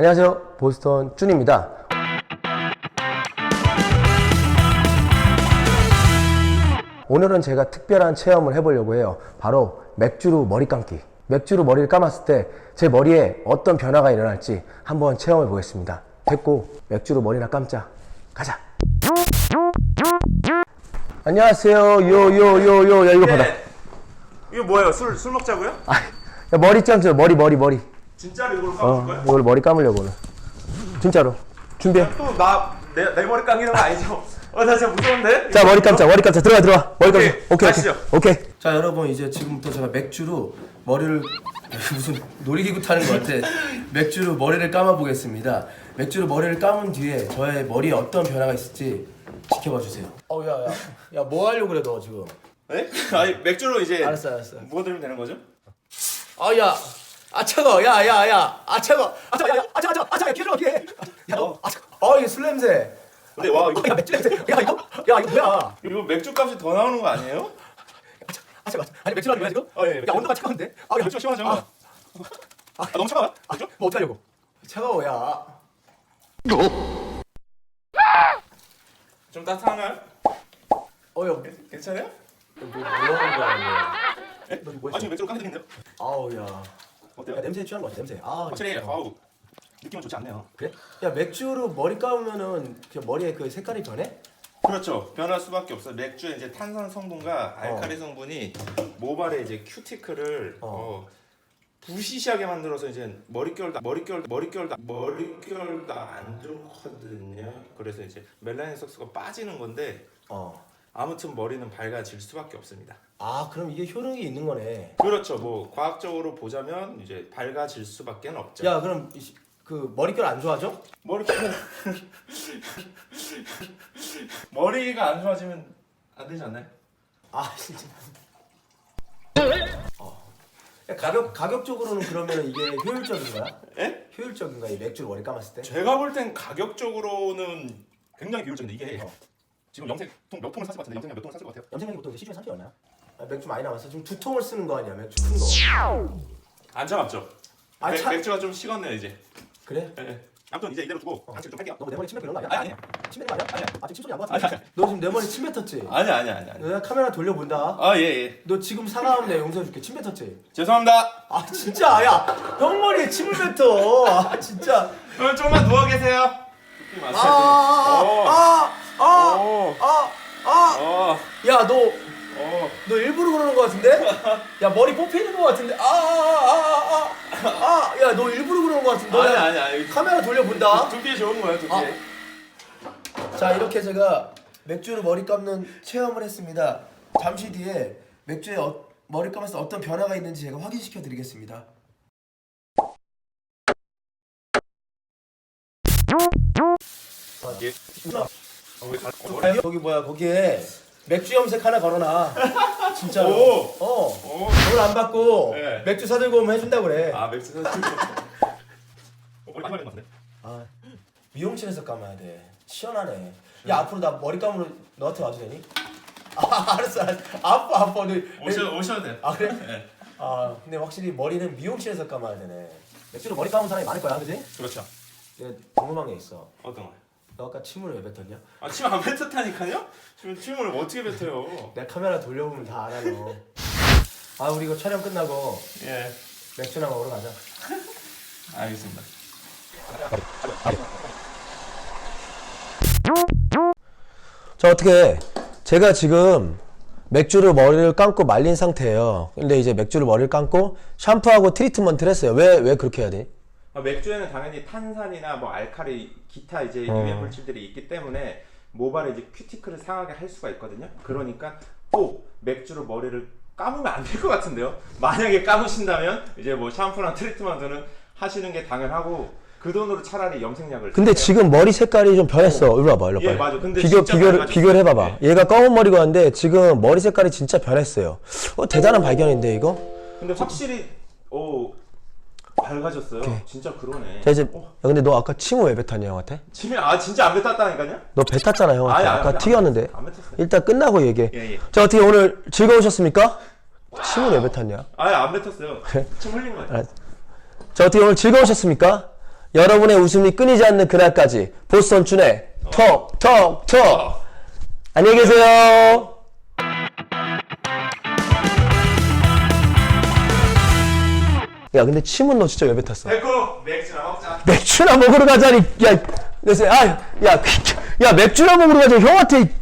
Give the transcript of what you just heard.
안녕하세요. 보스턴 쭌입니다. 오늘은 제가 특별한 체험을 해보려고 해요. 바로 맥주로 머리 감기. 맥주로 머리를 감았을 때 제 머리에 어떤 변화가 일어날지 한번 체험해 보겠습니다. 됐고, 맥주로 머리나 감자. 가자. 안녕하세요. 요, 요, 요, 요. 야, 이거 받아. 이거 뭐예요? 술, 술 먹자고요? 아, 야, 머리 감자. 머리, 머리, 머리. 진짜로 이걸 어, 까줄 거예요? 이걸 머리 감으려고 오늘. 진짜로. 준비해. 또 나, 내, 내 머리 감기는 거 아니죠? 어, 나 진짜 무서운데? 자 머리 감자 머리 감자 들어가 들어가 머리 감자 오케이, 오케이 가시죠. 오케이 오케이 자 여러분 이제 지금부터 제가 맥주로 머리를 무슨 놀이기구 타는 것 같아 맥주로 머리를 감아 보겠습니다 맥주로 머리를 감은 뒤에 저의 머리에 어떤 변화가 있을지 지켜봐 주세요 어야야 야 뭐 하려고 그래 너 지금 네? 아니, 맥주로 이제. 알았어 알았어 뭐 들으면 되는 거죠? 아야 아 차가 야야야 아 차가 아 차가 야야 아 차가 아 차가 기름 어떻게 야너아 차가 어 이게 술 냄새 근데 와, 이거, 야 맥주 냄새 야 이거 야 이거 뭐야 이거 맥주 값이 더 나오는 거 아니에요? 아 잠깐 아니 맥주라는 거야 지금? 어, 예, 예. 야 온도가 차가운데? 아 야, 맥주 시원하죠? 아, 아, 너무 차가워요? 아, 뭐 어떡하려고? 차가워 야 좀 따뜻한가요? 어여 괜찮아요? 뭐, 뭐 하는 거야 예? 너뭐 아, 지금 맥주로 되겠네요? 아우 야, 어때요? 야 냄새 취한 거 같아 냄새 아 확실히, 진짜. 아우, 느낌은 좋지 않네요. 그래? 야 맥주로 머리 감으면은 그 머리에 그 색깔이 변해? 그렇죠. 변할 수밖에 없어. 맥주의 이제 탄산 성분과 알칼리 성분이 모발의 이제 큐티클을 어. 어. 부시시하게 만들어서 이제 머릿결도 머릿결 머릿결도 머릿결도 안 좋거든요. 그래서 이제 멜라닌 색소가 빠지는 건데 어. 아무튼 머리는 밝아질 수밖에 없습니다. 아 그럼 이게 효능이 있는 거네. 그렇죠. 뭐 과학적으로 보자면 이제 밝아질 수밖에 없죠. 야 그럼 이 시- 그 머릿결 안 좋아져? 머릿결 머리가 안 좋아지면 안 되지 않나요? 아 진짜. 어. 야, 가격 가격적으로는 그러면 이게 효율적인가요? 예? 효율적인가 이 맥주로 머리 감았을 때? 제가 볼 땐 가격적으로는 굉장히 비효율적인데 이게 어. 지금 염색 통몇 통을 것 같은데 염색약 몇 통을 샀을 것 같아요? 염색약이 보통 시중에 30 얼마야? 아, 맥주 많이 남았어. 지금 두 통을 쓰는 거 아니야? 맥주 큰 거. 안 차갑죠? 아, 맥- 차- 맥주가 좀 식었네요 이제 그래? 예, 예. 아무튼 이제 이대로 두고 간식 좀 할게요 너 내 머리 침 뱉고 이런 거 아니야? 아니, 아니야. 침 뱉는 거 아니야? 아니야. 아 지금 침 소리 안것 아니, 같은데? 아니. 너 지금 내 머리 침 뱉었지? 아니 아니 아니 아니 내가 카메라 돌려본다. 아 예 예 너 지금 사과하면 내가 용서해줄게. 침 뱉었지? 죄송합니다 아 진짜 야. 형 머리에 침을 뱉어. 아 진짜. 그럼 조금만 누워 계세요 느낌 아, 왔어요 아아 아 아아 아, 오. 아, 아. 어. 야, 너, 어. 너 일부러 그러는 거 같은데? 야, 머리 뽑히는 거 같은데? 아, 아, 아, 아, 아, 아. 야, 너 일부러 그러는 거 같은데? 너 아니 아니 아니 카메라 돌려본다. 두께 좋은 거야 두께 아. 자, 이렇게 제가 맥주로 머리 감는 체험을 했습니다. 잠시 뒤에 맥주에 어, 머리 감았을 때 어떤 변화가 있는지 제가 확인시켜 드리겠습니다. 예. 아, 거기 뭐야 거기에 맥주 염색 하나 걸어놔 진짜로 오. 어 오. 돈안 받고 네. 맥주 사들고 오면 해준다 그래 아 맥주 어, 머리 많이 말린 것 같은데 아, 미용실에서 감아야 돼 시원하네 야 앞으로 나 머리 감으러 너한테 와도 되니? 아 알았어 알았어 아빠 너 오셔 오셔도 돼요 아 그래? 네. 아 근데 확실히 머리는 미용실에서 감아야 되네 맥주로 머리 감은 사람이 많을 거야 그지? 그렇죠 궁금한 게 있어 어떤 거요? 너 아까 침을 왜 뱉었냐? 아 침 안 뱉었다니까요? 지금 침을 어떻게 뱉어요? 내가 카메라 돌려보면 다 알아 너 아 우리 이거 촬영 끝나고 예 맥주나 먹으러 가자 알겠습니다 자 어떻게 제가 지금 맥주를 머리를 감고 말린 상태예요. 근데 이제 맥주를 머리를 감고 샴푸하고 트리트먼트를 했어요. 왜 왜 그렇게 해야 돼? 아, 맥주에는 당연히 탄산이나 뭐 알칼리 기타 이제 유해 물질들이 있기 때문에 모발에 이제 큐티클을 상하게 할 수가 있거든요. 그러니까 꼭 맥주로 머리를 감으면 안 될 것 같은데요. 만약에 감으신다면 이제 뭐 샴푸나 트리트먼트는 하시는 게 당연하고 그 돈으로 차라리 염색약을 근데 쓰세요. 지금 머리 색깔이 좀 변했어. 이리 와봐, 이리 예, 와봐. 맞아. 근데 비교 진짜 비교를 해봐봐. 네. 얘가 검은 머리가 왔는데 지금 머리 색깔이 진짜 변했어요. 어 대단한 발견인데 이거? 근데 확실히 오 밝아졌어요. 진짜 그러네. 자 이제 야, 어, 근데 너 아까 침을 왜 뱉었냐 형한테? 침이 아 진짜 안 뱉었다니까요? 너 뱉었잖아 형한테. 아니, 아니, 아까 아니, 튀겼는데. 안 뱉었어요. 일단 끝나고 얘기해. 예, 예. 자 어떻게 오늘 즐거우셨습니까? 침을 왜 뱉었냐? 아예 안 뱉었어요. 침 흘린 거예요. 알았- 자 어떻게 오늘 즐거우셨습니까? 여러분의 웃음이 끊이지 않는 그날까지 보스턴 춘의 톡톡톡 안녕히 계세요. 야 근데 침은 너 진짜 왜 뱉었어? 백호 맥주나 먹자. 맥주나 먹으러 가자니 야 그래서 아야 야 맥주나 먹으러 가자 형한테